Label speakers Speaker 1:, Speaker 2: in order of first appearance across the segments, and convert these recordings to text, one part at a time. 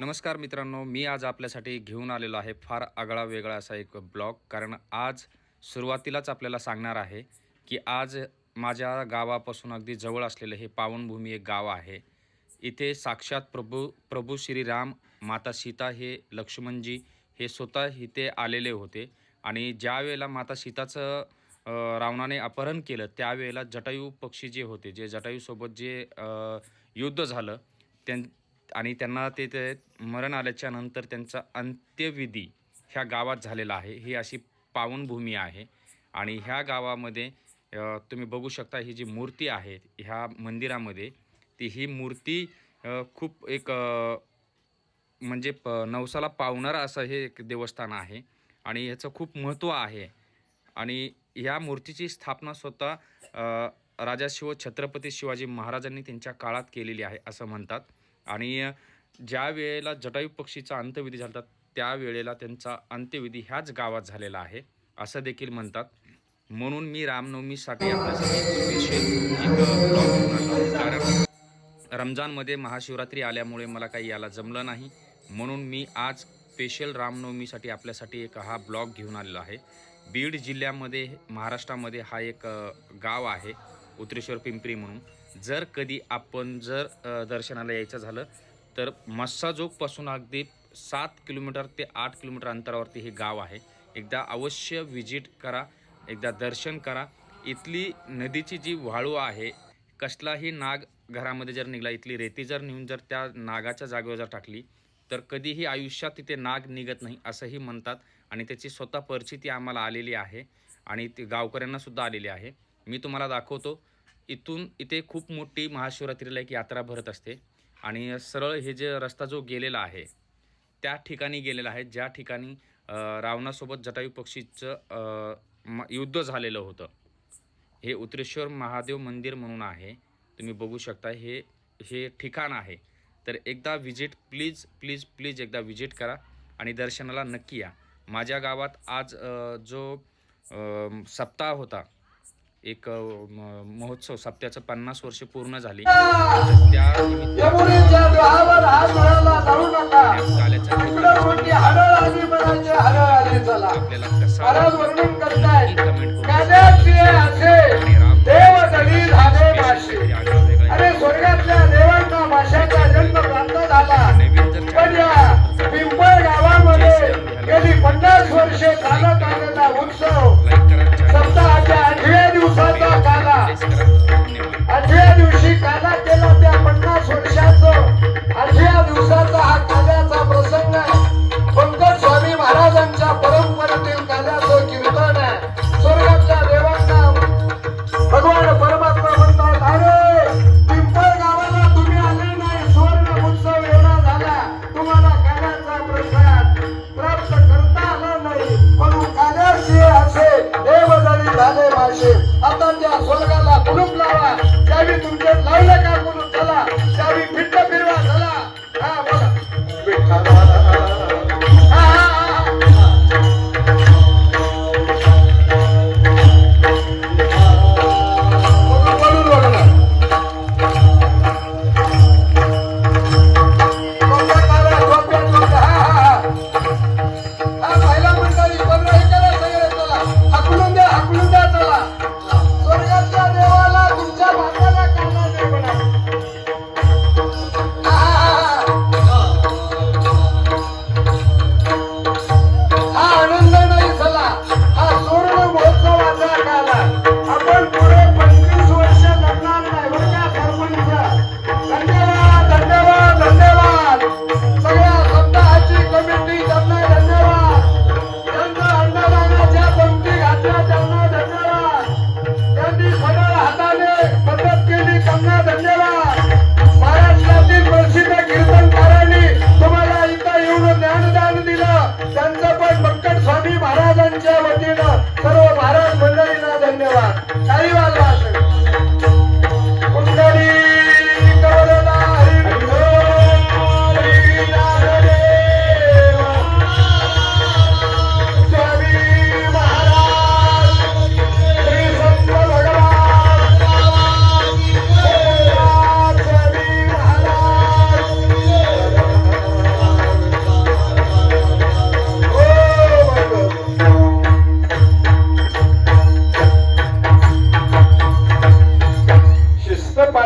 Speaker 1: नमस्कार मित्रांनो मी आज आपल्यासाठी घेऊन आलेलो आहे फार आगळा वेगळा असा एक ब्लॉग. कारण आज सुरुवातीलाच आपल्याला सांगणार आहे की आज माझ्या गावापासून अगदी जवळ असलेलं हे पावनभूमी एक गाव आहे. इथे साक्षात प्रभू प्रभू श्रीराम माता सीता हे लक्ष्मणजी हे स्वतः इथे आलेले होते. आणि ज्या वेळेला माता सीताचं रावणाने अपहरण केलं त्यावेळेला जटायू पक्षी जे होते जे जटायूसोबत जे युद्ध झालं त्यां आणि त्यांना ते ते मरण आल्याच्यानंतर त्यांचा अंत्यविधी ह्या गावात झालेला आहे. ही अशी पावनभूमी आहे. आणि ह्या गावामध्ये तुम्ही बघू शकता ही जी मूर्ती आहे ह्या मंदिरामध्ये ती ही मूर्ती खूप एक म्हणजे प नवसाला पावणारं असं हे एक देवस्थान आहे. आणि ह्याचं खूप महत्त्व आहे. आणि ह्या मूर्तीची स्थापना स्वतः राजा शिव छत्रपती शिवाजी महाराजांनी त्यांच्या काळात केलेली आहे असं म्हणतात. आणि ज्या वेळेला जटायू पक्षीचा अंत्यविधी झाला त्या वेळेला त्यांचा अंत्यविधी ह्याच गावात झालेला आहे असं देखील म्हणतात. म्हणून मी रामनवमीसाठी आपल्यासाठी कारण रमजानमध्ये महाशिवरात्री आल्यामुळे मला काही याला जमलं नाही. म्हणून मी आज स्पेशल रामनवमीसाठी आपल्यासाठी एक हा ब्लॉग घेऊन आलेलो आहे. बीड जिल्ह्यामध्ये महाराष्ट्रामध्ये हा एक गाव आहे उत्रेश्वर पिंपरी म्हणून. जर कधी आपण जर दर्शनाला यायचं झालं तर मस्साजोगपासून अगदी सात किलोमीटर ते आठ किलोमीटर अंतरावरती हे गाव आहे. एकदा अवश्य व्हिजिट करा एकदा दर्शन करा. इथली नदीची जी वाळू आहे कसलाही नाग घरामध्ये जर निघाला इथली रेती जर नेऊन जर त्या नागाच्या जागेवर जर टाकली तर कधीही आयुष्यात तिथे नाग निघत नाही असंही म्हणतात. आणि त्याची स्वतः परिस्थिती आम्हाला आलेली आहे आणि ती गावकऱ्यांनासुद्धा आलेली आहे. मी तुम्हाला दाखवतो इथून इथे खूप मोठी महाशिवरात्रीला एक यात्रा भरत असते. आणि सरळ हे जे रस्ता जो गेलेला आहे त्या ठिकाणी गेलेला आहे ज्या ठिकाणी रावणासोबत जटायू पक्षीचं म- युद्ध झालेलं होतं. हे उत्रेश्वर महादेव मंदिर म्हणून आहे. तुम्ही बघू शकता हे हे ठिकाण आहे. तर एकदा विजिट प्लीज प्लीज प्लीज एकदा विजिट करा आणि दर्शनाला नक्की या. माझ्या गावात आज जो सप्ताह होता एक महोत्सव सप्त्याचं पन्नास वर्ष पूर्ण झाली. तर त्या
Speaker 2: स्वर्गाला कुलूप लावा
Speaker 1: त्यावेळी तुमच्या
Speaker 2: लावलं சரிவாழ்வா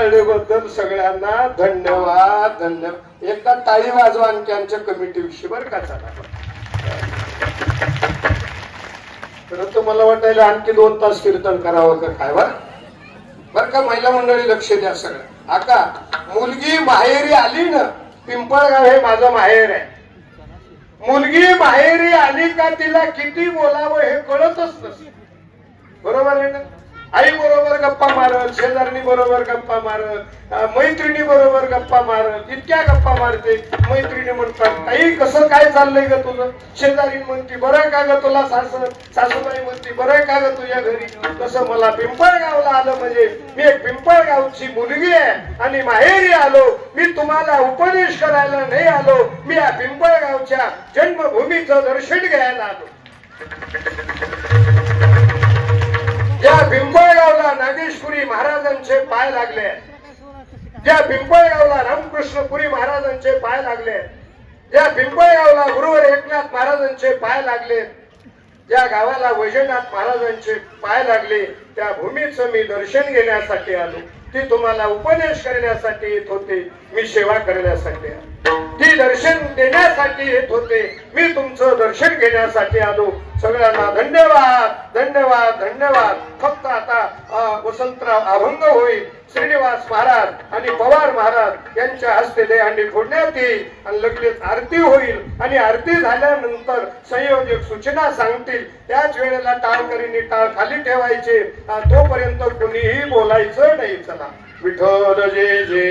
Speaker 2: पाळल्याबद्दल सगळ्यांना
Speaker 1: धन्यवाद
Speaker 2: धन्यवाद. एकदा ताळी वाजवा आणखी आमच्या कमिटी विषयी बरं का चला. मला वाटायला आणखी दोन तास कीर्तन करावं का काय बर? बर का महिला मंडळी लक्ष द्या सगळं. आता मुलगी माहेरी आली ना पिंपळगाव हे माझं माहेर आहे. मुलगी माहेरी आली का तिला किती बोलावं हे कळतच नस बरोबर आहे ना? आई बरोबर गप्पा मारत शेजारणी बरोबर गप्पा मारत मैत्रिणी बरोबर गप्पा मारत इतक्या गप्पा मारते. मैत्रिणी म्हणतात ताई कसं काय चाललंय ग तुझं? शेजारी म्हणती बरं का ग तुला सास सासूबाई म्हणती बरं का ग तुझ्या घरी? तसं मला पिंपळगावला आलं म्हणजे मी एक पिंपळगावची मुलगी आहे आणि माहेरी आलो. मी तुम्हाला उपदेश करायला नाही आलो. मी या पिंपळगावच्या जन्मभूमीचं दर्शन घ्यायला आलो. या पिंपळगावला नागेशपुरी महाराजांचे पाय लागले ज्या पिंपळगावला रामकृष्णपुरी महाराजांचे पाय लागले ज्या पिंपळगावला गुरुवर एकनाथ महाराजांचे पाय लागले ज्या गावाला वैजनाथ महाराजांचे पाय लागले त्या भूमीचं मी दर्शन घेण्यासाठी आलो. ती तुम्हाला उपदेश करण्यासाठी येत होते मी सेवा करण्यासाठी ती दर्शन देण्यासाठी येत होते मी तुमचं दर्शन घेण्यासाठी आलो. सगळ्यांना धन्यवाद धन्यवाद धन्यवाद. फक्त आता वसंतराव अभंग होईल. श्रीनिवास महाराज आणि पवार महाराज यांच्या हस्ते देहांडी फोडण्यात येईल आणि लगेच आरती होईल. आणि आरती झाल्यानंतर संयोजक सूचना सांगतील. त्याच वेळेला टाळकरीने टाळ खाली ठेवायचे. तोपर्यंत कुणीही बोलायचं नाही. चला. विठ्ठल जे जे